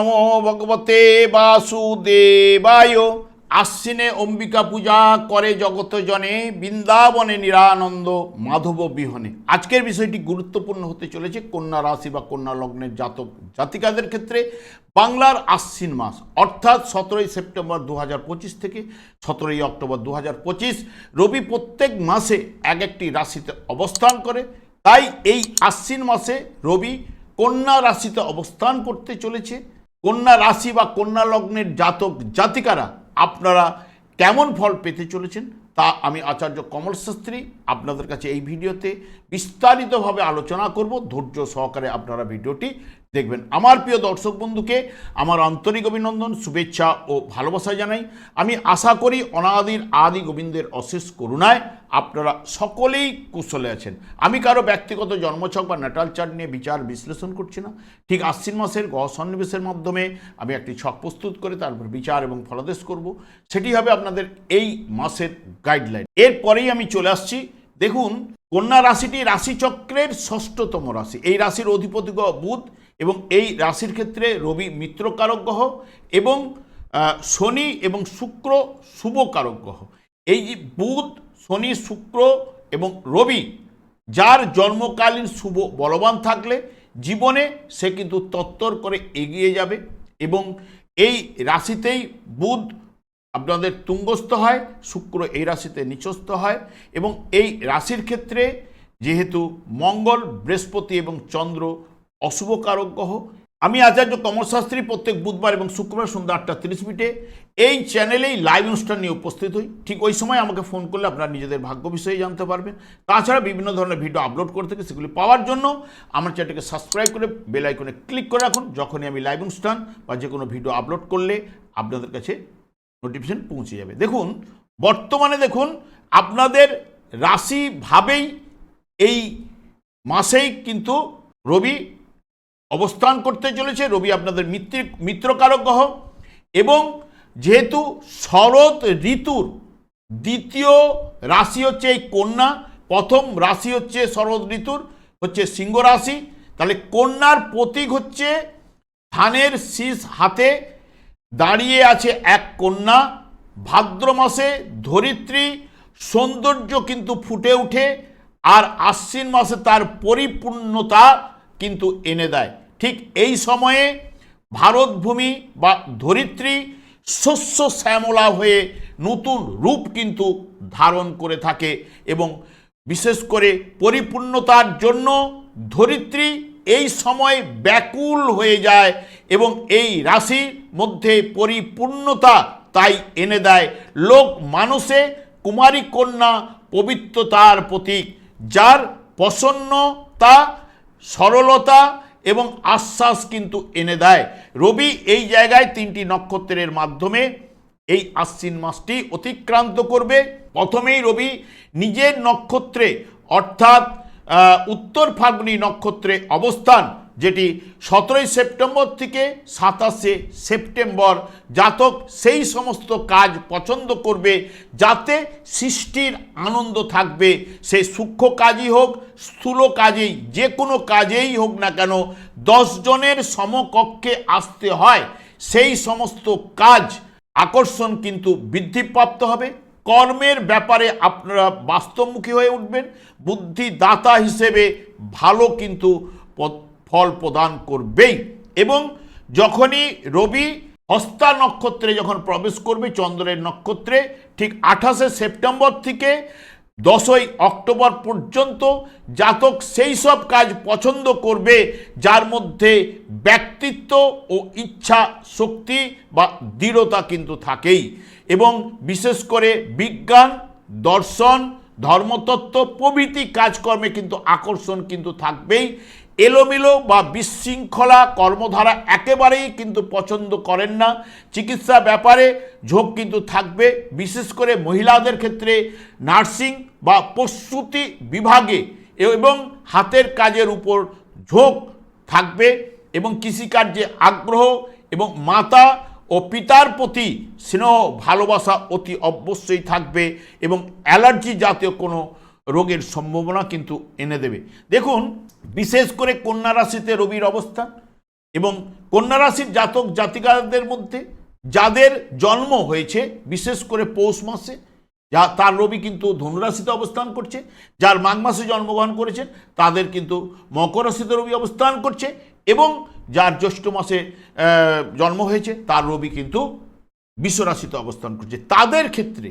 নমো ভগবতে বাসুদেবায় আশ্বিনে অম্বিকা পূজা করে জগত জনে বৃন্দাবনে নিরানন্দ মাধব বিহনে আজকের বিষয়টি গুরুত্বপূর্ণ হতে চলেছে কন্যা রাশি বা কন্যা লগ্নের জাতক জাতিকাদের ক্ষেত্রে। বাংলার আশ্বিন মাস, অর্থাৎ সতেরোই সেপ্টেম্বর দু হাজার পঁচিশ থেকে সতেরোই অক্টোবর দু হাজার পঁচিশ, রবি প্রত্যেক মাসে এক একটি রাশিতে অবস্থান করে। তাই এই আশ্বিন মাসে রবি কন্যা রাশিতে অবস্থান করতে চলেছে। কন্যা রাশি বা কন্যা লগ্নের জাতক, জাতিকারা আপনারা কেমন ফল পেতে চলেছেন তা আমি আচার্য কমল শাস্ত্রী আপনাদের কাছে এই ভিডিওতে বিস্তারিতভাবে আলোচনা করব। ধৈর্য সহকারে আপনারা ভিডিওটি দেখবেন। আমার প্রিয় দর্শক বন্ধুকে আমার আন্তরিক অভিনন্দন, শুভেচ্ছা ও ভালোবাসা জানাই। আমি আশা করি অনাদির আদি গোবিন্দের অশেষ করুণায় আপনারা সকলেই কুশলে আছেন। আমি কারও ব্যক্তিগত জন্মছক বা নাটাল চার্ট নিয়ে বিচার বিশ্লেষণ করছি না। ঠিক আশ্বিন মাসের গ সন্নিবেশের মাধ্যমে আমি একটি ছক প্রস্তুত করে তারপর বিচার এবং ফলাদেশ করব। সেটি হবে আপনাদের এই মাসের গাইডলাইন এরপরেই আমি চলে আসছি। দেখুন, কন্যা রাশিটি রাশিচক্রের ষষ্ঠতম রাশি। এই রাশির অধিপতি বুধ। এবং এই রাশির ক্ষেত্রে রবি মিত্রকারক গ্রহ এবং শনি এবং শুক্র শুভকারক গ্রহ। এই যে বুধ, শনি, শুক্র এবং রবি, যার জন্মকালীন শুভ বলবান থাকলে জীবনে সে কিন্তু তত্তর করে এগিয়ে যাবে এবং এই রাশিতেই বুধ আপনাদের তুঙ্গস্থ হয়, শুক্র এই রাশিতে নিচস্থ হয় এবং এই রাশির ক্ষেত্রে যেহেতু মঙ্গল, বৃহস্পতি এবং চন্দ্র অশুভ কারক গ্রহ। আমি আচার্য কমলশাস্ত্রী প্রত্যেক বুধবার এবং শুক্রবার সন্ধ্যা আটটা তিরিশ মিনিটে এই চ্যানেলেই লাইভ অনুষ্ঠান নিয়ে উপস্থিত হই। ঠিক ওই সময় আমাকে ফোন করলে আপনারা নিজেদের ভাগ্য বিষয়ে জানতে পারবেন। তাছাড়া বিভিন্ন ধরনের ভিডিও আপলোড করে থাকি, সেগুলি পাওয়ার জন্য আমার চ্যানেলকে সাবস্ক্রাইব করে বেল আইকনে ক্লিক করে রাখুন। যখনই আমি লাইভ অনুষ্ঠান বা যে কোনো ভিডিও আপলোড করলে আপনাদের কাছে নোটিফিকেশন পৌঁছে যাবে। দেখুন, বর্তমানে দেখুন, আপনাদের রাশিভাবেই এই মাসেই কিন্তু রবি অবস্থান করতে চলেছে। রবি আপনাদের মিত্র মিত্রকারক গ্রহ। এবং যেহেতু শরৎ ঋতুর দ্বিতীয় রাশি হচ্ছে এই কন্যা, প্রথম রাশি হচ্ছে শরৎ ঋতুর, হচ্ছে সিংহ রাশি। তাহলে কন্যার প্রতীক হচ্ছে ধানের শীষ হাতে দাঁড়িয়ে আছে এক কন্যা। ভাদ্র মাসে ধরিত্রী, সৌন্দর্য কিন্তু ফুটে ওঠে। আর আশ্বিন মাসে তার পরিপূর্ণতা কিন্তু এনে দেয়। ঠিক এই সময়ে ভারতভূমি বা ধরিত্রী শস্য শ্যামলা হয়ে নতুন রূপ কিন্তু ধারণ করে থাকে এবং বিশেষ করে পরিপূর্ণতার জন্য ধরিত্রী এই সময় ব্যাকুল হয়ে যায় এবং এই রাশির মধ্যে পরিপূর্ণতা তাই এনে দেয় লোক মানুষে কুমারী কন্যা পবিত্রতার প্রতীক, যার প্রসন্নতা, সরলতা এবং আশ্বাস কিন্তু এনে দেয়। রবি এই জায়গায় তিনটি নক্ষত্রের মাধ্যমে এই আশ্বিন মাসটি অতিক্রান্ত করবে। প্রথমেই রবি নিজের নক্ষত্রে, অর্থাৎ উত্তর ফাগুনি নক্ষত্রে অবস্থান যেটি সতেরোই সেপ্টেম্বর থেকে সাতাশে সেপ্টেম্বর জাতক সেই সমস্ত কাজ পছন্দ করবে যাতে সৃষ্টির আনন্দ থাকবে। সে সূক্ষ্ম কাজই হোক, স্থূল কাজেই, যে কোনো কাজেই হোক না কেন, দশ জনের সমকক্ষে আসতে হয়। সেই সমস্ত কাজ আকর্ষণ কিন্তু বৃদ্ধিপ্রাপ্ত হবে। কর্মের ব্যাপারে আপনারা বাস্তবমুখী হয়ে উঠবেন। বুদ্ধিদাতা হিসেবে ভালো কিন্তু ফল প্রদান করবেই। এবং যখনই রবি হস্তা নক্ষত্রে যখন প্রবেশ করবে, চন্দ্রের নক্ষত্রে, ঠিক আঠাশে সেপ্টেম্বর থেকে দশই অক্টোবর পর্যন্ত জাতক সেই সব কাজ পছন্দ করবে, যার মধ্যে ব্যক্তিত্ব ও ইচ্ছা, শক্তি বা দৃঢ়তা কিন্তু থাকেই। এবং বিশেষ করে বিজ্ঞান, দর্শন, ধর্মতত্ত্ব, প্রভৃতি কাজকর্মে কিন্তু আকর্ষণ কিন্তু থাকবেই। এলোমেলো বা বিশৃঙ্খলা কর্মধারা একেবারেই কিন্তু পছন্দ করেন না। চিকিৎসা ব্যাপারে ঝোঁক কিন্তু থাকবে। বিশেষ করে মহিলাদের ক্ষেত্রে নার্সিং বা প্রসূতি বিভাগে এবং হাতের কাজের উপর ঝোঁক থাকবে এবং কৃষিকার্যে আগ্রহ এবং মাতা ও পিতার প্রতি স্নেহ ভালোবাসা অতি অবশ্যই থাকবে এবং অ্যালার্জি জাতীয় কোনো রোগের সম্ভাবনা কিন্তু এনে দেবে। দেখুন, বিশেষ করে কন্যা রাশিতে রবির অবস্থান এবং কন্যা রাশির জাতক জাতিকাদের মধ্যে যাদের জন্ম হয়েছে, বিশেষ করে পৌষ মাসে, যা তার রবি কিন্তু ধনুরাশিতে অবস্থান করছে, যার মাঘ মাসে জন্মগ্রহণ করেছেন, তাদের কিন্তু মকর রাশিতে রবি অবস্থান করছে এবং যার জ্যৈষ্ঠ মাসে জন্ম হয়েছে, তার রবি কিন্তু বিশ্বরাশিতে অবস্থান করছে। তাদের ক্ষেত্রে,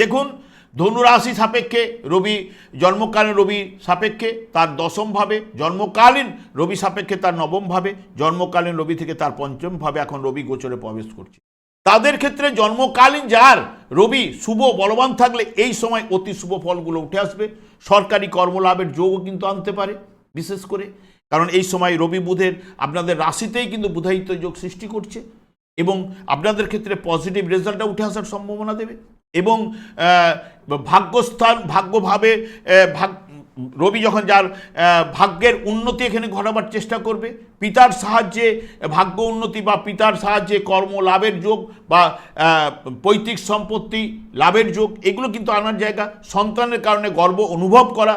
দেখুন ধনু রাশি সাপেক্ষে রবি, জন্মকালীন রবি সাপেক্ষে তার দশম ভাবে, জন্মকালীন রবি সাপেক্ষে তার নবম ভাবে, জন্মকালীন রবি থেকে তার পঞ্চম ভাবে এখন রবি গোচরে প্রবেশ করছে। তাদের ক্ষেত্রে জন্মকালীন যার রবি শুভ বলবান থাকলে এই সময় অতি শুভ ফলগুলো উঠে আসবে। সরকারি কর্মলাভের যোগও কিন্তু আনতে পারে, বিশেষ করে। কারণ এই সময় রবি বুধের আপনাদের রাশিতেই কিন্তু বুধায়িত যোগ সৃষ্টি করছে এবং আপনাদের ক্ষেত্রে পজিটিভ রেজাল্টটা উঠে আসার সম্ভাবনা দেবে। এবং ভাগ্যস্থান, ভাগ্যভাবে ভাগ, রবি যখন যার ভাগ্যের উন্নতি এখানে ঘটাবার চেষ্টা করবে, পিতার সাহায্যে ভাগ্য উন্নতি বা পিতার সাহায্যে কর্ম লাভের যোগ বা পৈতৃক সম্পত্তি লাভের যোগ, এগুলো কিন্তু আনার জায়গা। সন্তানের কারণে গর্ব অনুভব করা।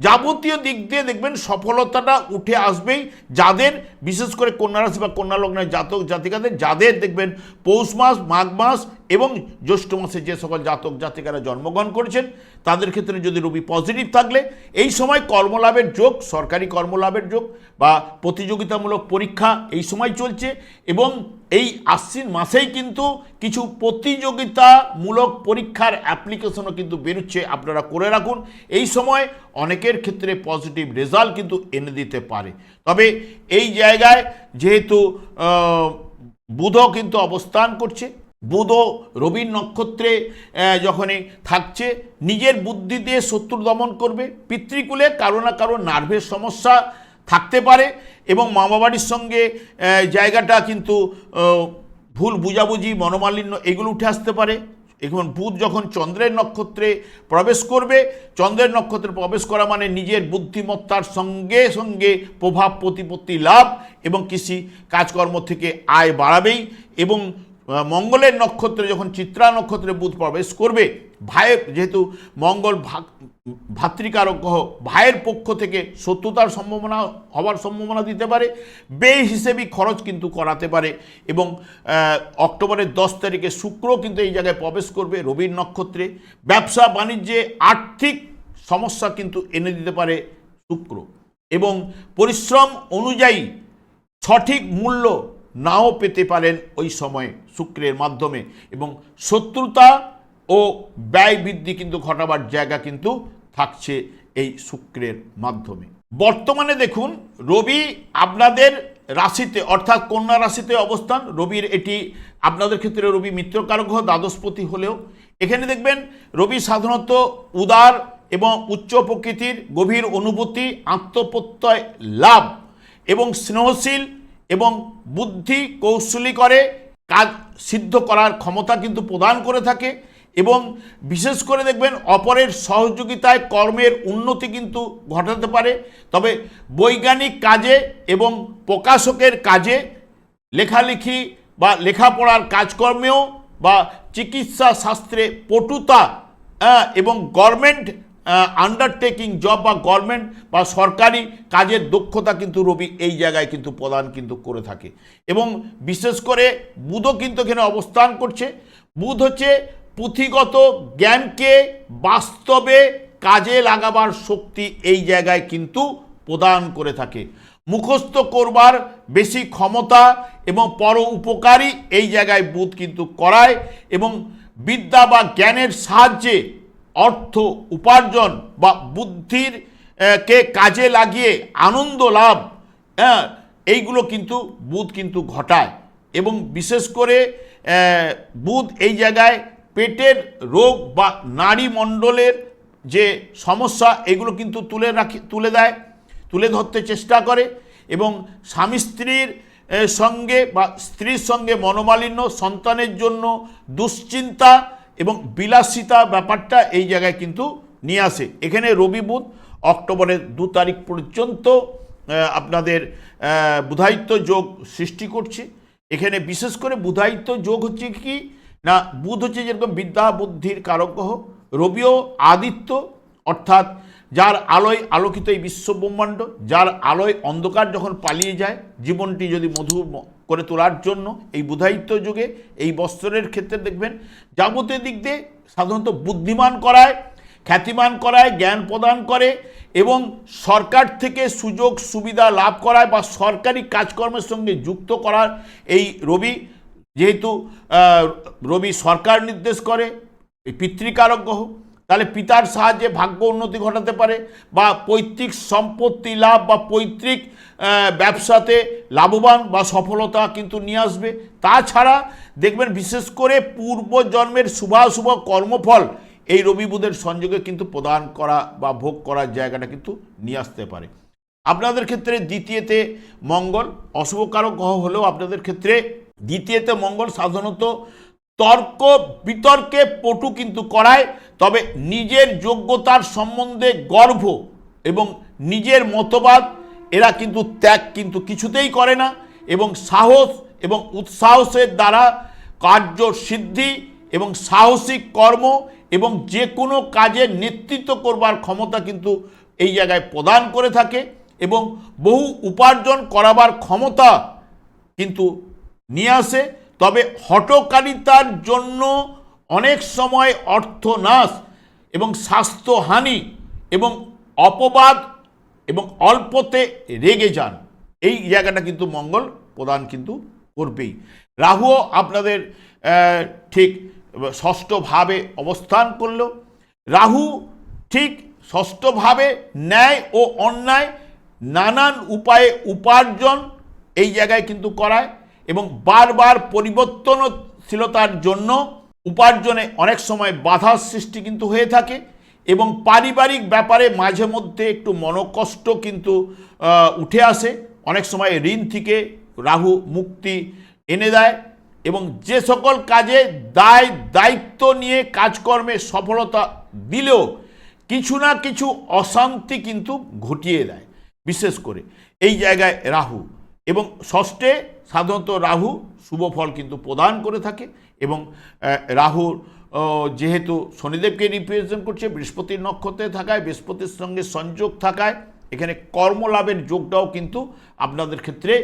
যাবতীয় দিক দিয়ে দেখবেন সফলতাটা উঠে আসবেই। যাদের, বিশেষ করে কন্যা রাশি বা কন্যা লগ্নের জাতক জাতিকাদের, যাদের দেখবেন পৌষ মাস, মাঘ মাস এবং জ্যৈষ্ঠ মাসে যে সকল জাতক জাতিকারা জন্মগ্রহণ করেছেন, তাদের ক্ষেত্রে যদি রবি পজিটিভ থাকলে, এই সময় কর্মলাভের যোগ, সরকারি কর্মলাভের যোগ বা প্রতিযোগিতামূলক পরীক্ষা এই সময় চলছে এবং এই আশ্বিন মাসেই কিন্তু কিছু প্রতিযোগিতামূলক পরীক্ষার অ্যাপ্লিকেশনও কিন্তু বেরোচ্ছে, আপনারা করে রাখুন। এই সময় অনেকের ক্ষেত্রে পজিটিভ রেজাল্ট কিন্তু এনে দিতে পারে। তবে এই জায়গায় যেহেতু বুধও কিন্তু অবস্থান করছে বুধও রবির নক্ষত্রে যখনই থাকছে, নিজের বুদ্ধি দিয়ে শত্রু দমন করবে। পিতৃকুলে কারও না কারও নার্ভের সমস্যা থাকতে পারে এবং মামা বাড়ির সঙ্গে জায়গাটা কিন্তু ভুল বুঝাবুঝি, মনোমালিন্য এগুলো উঠে আসতে পারে। এখন বুধ যখন চন্দ্রের নক্ষত্রে প্রবেশ করবে, চন্দ্রের নক্ষত্রে প্রবেশ করা মানে নিজের বুদ্ধিমত্তার সঙ্গে সঙ্গে প্রভাব, প্রতিপত্তি লাভ এবং কৃষি কাজকর্ম থেকে আয় বাড়াবেই এবং মঙ্গলের নক্ষত্রে যখন চিত্রা নক্ষত্রে বুধ প্রবেশ করবে ভাইয়ের যেহেতু মঙ্গল ভাতৃকারক গ্রহ, ভাইয়ের পক্ষ থেকে শত্রুতার সম্ভাবনা হওয়ার সম্ভাবনা দিতে পারে বে হিসেবে খরচ কিন্তু করাতে পারে এবং অক্টোবরের দশ তারিখে শুক্র কিন্তু এই জায়গায় প্রবেশ করবে রবির নক্ষত্রে। ব্যবসা, বাণিজ্যে আর্থিক সমস্যা কিন্তু এনে দিতে পারে শুক্র এবং পরিশ্রম অনুযায়ী সঠিক মূল্য নাও পেতে পারেন ওই সময় শুক্রের মাধ্যমে। এবং শত্রুতা ও ব্যয় বৃদ্ধি কিন্তু ঘটাবার জায়গা কিন্তু থাকছে এই শুক্রের মাধ্যমে। বর্তমানে দেখুন, রবি আপনাদের রাশিতে, অর্থাৎ কন্যা রাশিতে অবস্থান। রবির এটি আপনাদের ক্ষেত্রে রবি মিত্রকারক দ্বাদশপতি হলেও। এখানে দেখবেন, রবি সাধারণত উদার এবং উচ্চ প্রকৃতির গভীর অনুভূতি, আত্মপ্রত্যয়, লাভ এবং স্নেহশীল এবং বুদ্ধি কৌশলী করে কাজ সিদ্ধ করার ক্ষমতা কিন্তু প্রদান করে থাকে এবং বিশেষ করে দেখবেন অপরের সহযোগিতায় কর্মের উন্নতি কিন্তু ঘটাতে পারে। তবে বৈজ্ঞানিক কাজে এবং প্রকাশকের কাজে লেখালেখি বা লেখাপড়ার কাজকর্মেও বা চিকিৎসা শাস্ত্রে পটুতা এবং গভর্নমেন্ট আন্ডারটেকিং জব বা গভর্নমেন্ট বা সরকারি কাজের দক্ষতা কিন্তু রবি এই জায়গায় কিন্তু প্রদান কিন্তু করে থাকে। এবং বিশেষ করে বুধও কিন্তু এখানে অবস্থান করছে। বুধ হচ্ছে পুঁথিগত জ্ঞানকে বাস্তবে কাজে লাগাবার শক্তি এই জায়গায় কিন্তু প্রদান করে থাকে। মুখস্থ করবার বেশি ক্ষমতা এবং পর উপকারী এই জায়গায় বুধ কিন্তু করায় এবং বিদ্যা বা জ্ঞানের সাহায্যে অর্থ, উপার্জন বা বুদ্ধির কে কাজে লাগিয়ে আনন্দ লাভ হ্যাঁ এইগুলো কিন্তু বুধ কিন্তু ঘটায়। এবং বিশেষ করে বুধ এই জায়গায় পেটের রোগ বা নারী মণ্ডলের যে সমস্যা, এগুলো কিন্তু তুলে রাখি, তুলে দেয়, তুলে ধরতে চেষ্টা করে। এবং স্বামী স্ত্রীর সঙ্গে বা স্ত্রীর সঙ্গে মনোমালিন্য, সন্তানের জন্য দুশ্চিন্তা এবং বিলাসিতা ব্যাপারটা এই জায়গায় কিন্তু নিয়ে আসে। এখানে রবি বুধ অক্টোবরের দু তারিখ পর্যন্ত আপনাদের বুধায়িত্ব যোগ সৃষ্টি করছে। এখানে বিশেষ করে বুধায়িত্ব যোগ হচ্ছে কি না, বুধ হচ্ছে যেরকম বিদ্যা বুদ্ধির কারক গ্রহ, রবিও আদিত্য, অর্থাৎ যার আলোয় আলোকিত এই বিশ্ব ব্রহ্মাণ্ড, যার আলোয় অন্ধকার যখন পালিয়ে যায়, জীবনটি যদি মধু করে তোলার জন্য, এই বুধায়িত্ব যুগে এই বস্ত্রের ক্ষেত্রে দেখবেন, যাবতীয় দিক দিয়ে সাধারণত বুদ্ধিমান করায়, খ্যাতিমান করায়, জ্ঞান প্রদান করে এবং সরকার থেকে সুযোগ সুবিধা লাভ করায় বা সরকারি কাজকর্মের সঙ্গে যুক্ত করার এই রবি, যেহেতু রবি সরকার নির্দেশ করে, এই পিতৃকারক গ্রহ তাহলে পিতার সাহায্যে ভাগ্য উন্নতি ঘটাতে পারে বা পৈতৃক সম্পত্তি লাভ বা পৈতৃক ব্যবসাতে লাভবান বা সফলতা কিন্তু নিয়ে আসবে। তাছাড়া দেখবেন বিশেষ করে পূর্বজন্মের শুভাশুভ কর্মফল এই রবি বুধের সংযোগে কিন্তু প্রদান করা বা ভোগ করার জায়গাটা কিন্তু নিয়ে আসতে পারে। আপনাদের ক্ষেত্রে দ্বিতীয়তে মঙ্গল অশুভকারক গ্রহ হলেও আপনাদের ক্ষেত্রে দ্বিতীয়তে মঙ্গল, সাধারণত তর্ক, বিতর্কে পটু কিন্তু করায়, তবে নিজের যোগ্যতার সম্বন্ধে গর্ব এবং নিজের মতবাদ, এরা কিন্তু ত্যাগ কিন্তু কিছুতেই করে না এবং সাহস এবং উৎসাহসের দ্বারা কার্য সিদ্ধি এবং সাহসিক কর্ম এবং যে কোনো কাজের নেতৃত্ব করবার ক্ষমতা কিন্তু এই জায়গায় প্রদান করে থাকে এবং বহু উপার্জন করাবার ক্ষমতা কিন্তু নিয়ে আসে। তবে হটকারিতার জন্য অনেক সময় অর্থনাশ এবং স্বাস্থ্যহানি এবং অপবাদ এবং অল্পতে রেগে যান। এই জায়গাটা কিন্তু মঙ্গল প্রদান কিন্তু করবেই। রাহুও আপনাদের ঠিক ষষ্ঠভাবে অবস্থান করল। রাহু ঠিক ষষ্ঠভাবে ন্যায় ও অন্যায় নানান উপায়ে উপার্জন এই জায়গায় কিন্তু করায়। এবং বারবার পরিবর্তনশীলতার জন্য উপার্জনে অনেক সময় বাধার সৃষ্টি কিন্তু হয়ে থাকে এবং পারিবারিক ব্যাপারে মাঝে মধ্যে একটু মনোকষ্ট কিন্তু উঠে আসে। অনেক সময় ঋণ থেকে রাহু মুক্তি এনে দেয় এবং যে সকল কাজে দায়, দায়িত্ব নিয়ে কাজকর্মে সফলতা দিলেও কিছু না কিছু অশান্তি কিন্তু ঘটিয়ে দেয়, বিশেষ করে। এই জায়গায় রাহু এবং ষষ্ঠে সাধারণত রাহু শুভ ফল কিন্তু প্রদান করে থাকে এবং রাহুর যেহেতু শনিদেবকে রিপ্রেজেন্ট করছে বৃহস্পতির নক্ষত্রে থাকায়, বৃহস্পতির সঙ্গে সংযোগ থাকায়, এখানে কর্মলাভের যোগটাও কিন্তু আপনাদের ক্ষেত্রে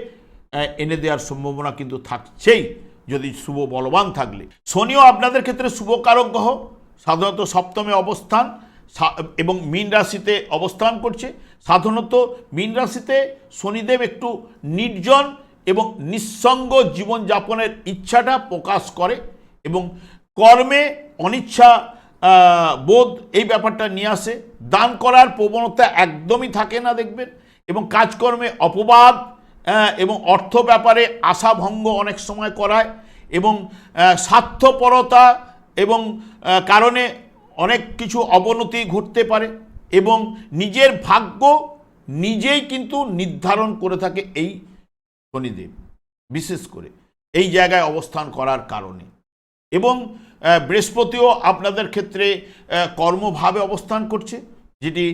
এনে দেওয়ার সম্ভাবনা কিন্তু থাকছেই যদি শুভ বলবান থাকলে। শনিও আপনাদের ক্ষেত্রে শুভকারক গ্রহ, সাধারণত সপ্তমে অবস্থান এবং মীন রাশিতে অবস্থান করছে। সাধারণত মীন রাশিতে শনিদেব একটু নির্জন এবং নিঃসঙ্গ জীবনযাপনের ইচ্ছাটা প্রকাশ করে এবং কর্মে অনিচ্ছা বোধ এই ব্যাপারটা নিয়ে আসে। দান করার প্রবণতা একদমই থাকে না দেখবেন এবং কাজকর্মে অপবাদ এবং অর্থ ব্যাপারে আশাভঙ্গ অনেক সময় করায় এবং স্বার্থপরতা এবং কারণে অনেক কিছু অবনতি ঘটতে পারে এবং নিজের ভাগ্য নিজেই কিন্তু নির্ধারণ করে থাকে এই শনিদেব, বিশেষ করে এই জায়গায় অবস্থান করার কারণে। এবং বৃহস্পতিও আপনাদের ক্ষেত্রে কর্মভাবে অবস্থান করছে, যেটি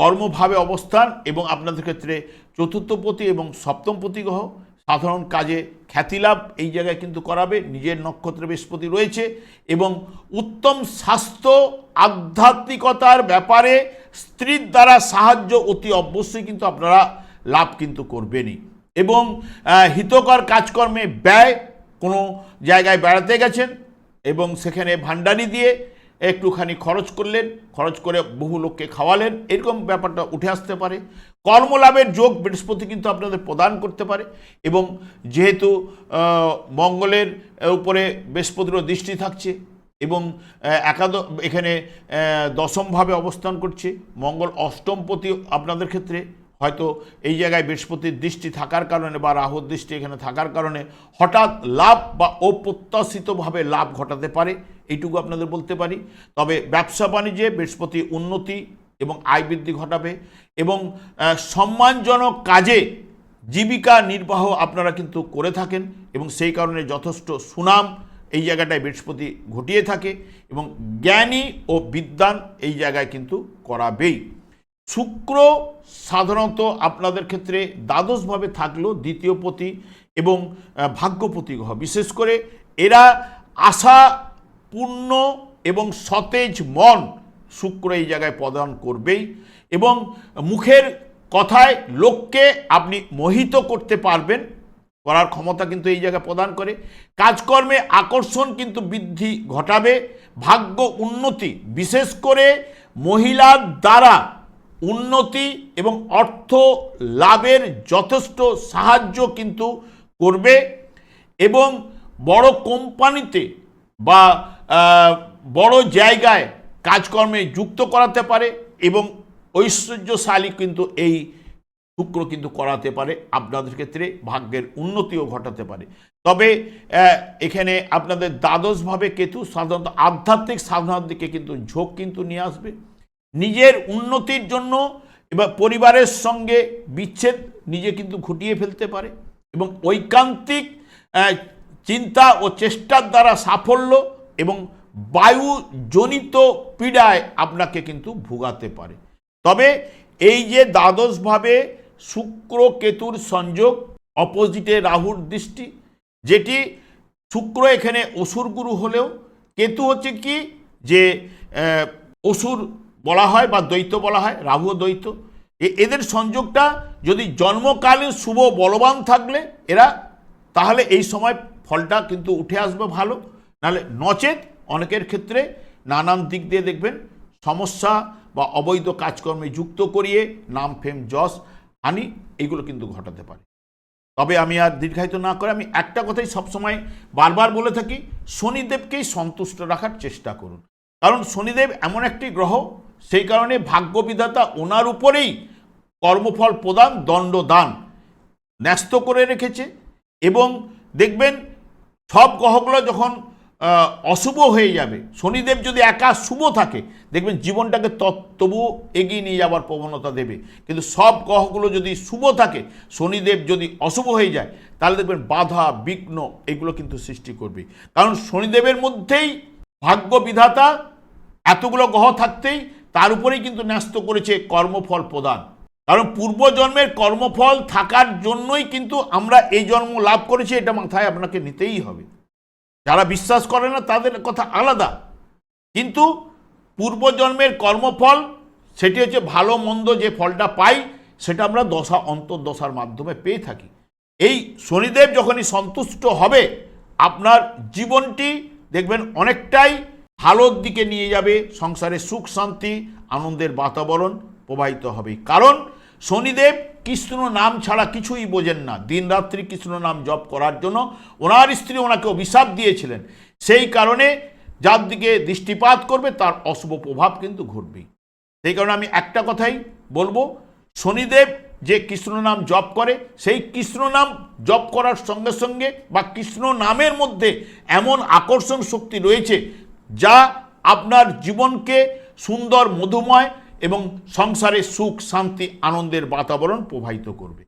কর্মভাবে অবস্থান এবং আপনাদের ক্ষেত্রে চতুর্থপতি এবং সপ্তমপতি গ্রহ সাধারণ কাজে খ্যাতিলাভ এই জায়গায় কিন্তু করাবে। নিজের নক্ষত্রে বৃহস্পতি রয়েছে এবং উত্তম স্বাস্থ্য, আধ্যাত্মিকতার ব্যাপারে স্ত্রীর দ্বারা সাহায্য অতি অবশ্যই কিন্তু আপনারা লাভ কিন্তু করবেনই। এবং হিতকর কাজকর্মে ব্যয় কোনো জায়গায় বেড়াতে গেছেন এবং সেখানে ভান্ডারি দিয়ে একটুখানি খরচ করলেন, খরচ করে বহু লোককে খাওয়ালেন। এরকম ব্যাপারটা উঠে আসতে পারে। কর্মলাভের যোগ বৃহস্পতি কিন্তু আপনাদের প্রদান করতে পারে এবং যেহেতু মঙ্গলের উপরে বৃহস্পতিরও দৃষ্টি থাকছে এবং একাদ, এখানে দশমভাবে অবস্থান করছে। মঙ্গল অষ্টমপতি আপনাদের ক্ষেত্রে হয়তো এই জায়গায় বৃহস্পতির দৃষ্টি থাকার কারণে বা রাহুর দৃষ্টি এখানে থাকার কারণে হঠাৎ লাভ বা অপ্রত্যাশিতভাবে লাভ ঘটাতে পারে। এইটুকু আপনাদের বলতে পারি। তবে ব্যবসা বাণিজ্যে বৃহস্পতি উন্নতি এবং আয় বৃদ্ধি ঘটাবে এবং সম্মানজনক কাজে জীবিকা নির্বাহ আপনারা কিন্তু করে থাকেন এবং সেই কারণে যথেষ্ট সুনাম এই জায়গাটায় বৃহস্পতি ঘটিয়ে থাকে এবং জ্ঞানী ও বিদ্যান এই জায়গায় কিন্তু করাবেই। শুক্র সাধারণত আপনাদের ক্ষেত্রে দ্বাদশভাবে থাকলেও দ্বিতীয় পতি এবং ভাগ্যপতি গ্রহ। বিশেষ করে এরা আশা পূর্ণ এবং সতেজ মন শুক্র এই জায়গায় প্রদান করবেই এবং মুখের কথায় লোককে আপনি মোহিত করতে পারবেন, করার ক্ষমতা কিন্তু এই জায়গায় প্রদান করে। কাজকর্মে আকর্ষণ কিন্তু বৃদ্ধি ঘটাবে, ভাগ্য উন্নতি বিশেষ করে মহিলার দ্বারা উন্নতি এবং অর্থ লাভের যথেষ্ট সাহায্য কিন্তু করবে এবং বড় কোম্পানিতে বা বড় জায়গায় কাজকর্মে যুক্ত করাতে পারে এবং ঐশ্বর্যশালী কিন্তু এই শুক্র কিন্তু করাতে পারে। আপনাদের ক্ষেত্রে ভাগ্যের উন্নতিও ঘটাতে পারে। তবে এখানে আপনাদের দ্বাদশভাবে কেতু সাধারণত আধ্যাত্মিক সাধনার দিকে কিন্তু ঝোঁক কিন্তু নিয়ে আসবে। নিজের উন্নতির জন্য এবার পরিবারের সঙ্গে বিচ্ছেদ নিজে কিন্তু ঘটিয়ে ফেলতে পারে এবং ঐকান্তিক চিন্তা ও চেষ্টার দ্বারা সাফল্য এবং বায়ুজনিত পীড়ায় আপনাকে কিন্তু ভোগাতে পারে। তবে এই যে দ্বাদশভাবে শুক্র কেতুর সংযোগ, অপোজিটে রাহুর দৃষ্টি, যেটি শুক্র এখানে অসুর গুরু হলেও, কেতু হচ্ছে কি যে অসুর বলা হয় বা দ্বৈত বলা হয় রাহু দ্বৈত। এদের সংযোগটা যদি জন্মকালীন শুভ বলবান থাকলে, এরা তাহলে এই সময় ফলটা কিন্তু উঠে আসবে ভালো। নাহলে নচেত অনেকের ক্ষেত্রে নানান দিক দিয়ে দেখবেন সমস্যা বা অবৈধ কাজকর্মে যুক্ত করিয়ে নাম, ফেম, যশ, হানি, এগুলো কিন্তু ঘটাতে পারে। তবে আমি আর দীর্ঘায়িত না করে আমি একটা কথাই সবসময় বারবার বলে থাকি, শনিদেবকেই সন্তুষ্ট রাখার চেষ্টা করুন। কারণ শনিদেব এমন একটি গ্রহ, সেই কারণে ভাগ্যবিধাতা ওনার উপরেই কর্মফল প্রদান, দণ্ড দান ন্যস্ত করে রেখেছে এবং দেখবেন সব গ্রহগুলো যখন অশুভ হয়ে যাবে। শনিদেব যদি একা শুভ থাকে, দেখবেন জীবনটাকে তবুও এগিয়ে নিয়ে যাওয়ার প্রবণতা দেবে। কিন্তু সব গ্রহগুলো যদি শুভ থাকে, শনিদেব যদি অশুভ হয়ে যায়, তাহলে দেখবেন বাধা, বিঘ্ন এগুলো কিন্তু সৃষ্টি করবে। কারণ শনিদেবের মধ্যেই ভাগ্য বিধাতা, এতগুলো গ্রহ থাকতেই তার উপরেই কিন্তু ন্যস্ত করেছে কর্মফল প্রদান। কারণ পূর্বজন্মের কর্মফল থাকার জন্যই কিন্তু আমরা এই জন্ম লাভ করেছি, এটা মাথায় আপনাকে নিতেই হবে। যারা বিশ্বাস করে না, তাদের কথা আলাদা। কিন্তু পূর্বজন্মের কর্মফল, সেটি হচ্ছে ভালো মন্দ যে ফলটা পাই, সেটা আমরা দশা, অন্তর্দশার মাধ্যমে পেয়ে থাকি। এই শনিদেব যখনই সন্তুষ্ট হবে, আপনার জীবনটি দেখবেন অনেকটাই ভালোর দিকে নিয়ে যাবে, সংসারে সুখ শান্তি, আনন্দের বাতাবরণ প্রবাহিত হবে। কারণ শনিদেব কৃষ্ণ নাম ছাড়া কিছুই বোঝেন না। দিনরাত্রি কৃষ্ণ নাম জপ করার জন্য ওনার স্ত্রী ওনাকে অভিশাপ দিয়েছিলেন। সেই কারণে যার দিকে দৃষ্টিপাত করবে, তার অশুভ প্রভাব কিন্তু ঘটবেই। সেই কারণে আমি একটা কথাই বলব, শনিদেব যে কৃষ্ণ নাম জপ করে, সেই কৃষ্ণ নাম জপ করার সঙ্গে সঙ্গে বা কৃষ্ণ নামের মধ্যে এমন আকর্ষণ শক্তি রয়েছে, যা আপনার জীবনকে সুন্দর, মধুময় এবং সংসারে সুখ শান্তি আনন্দের বাতাবরণ প্রবাহিত করবে।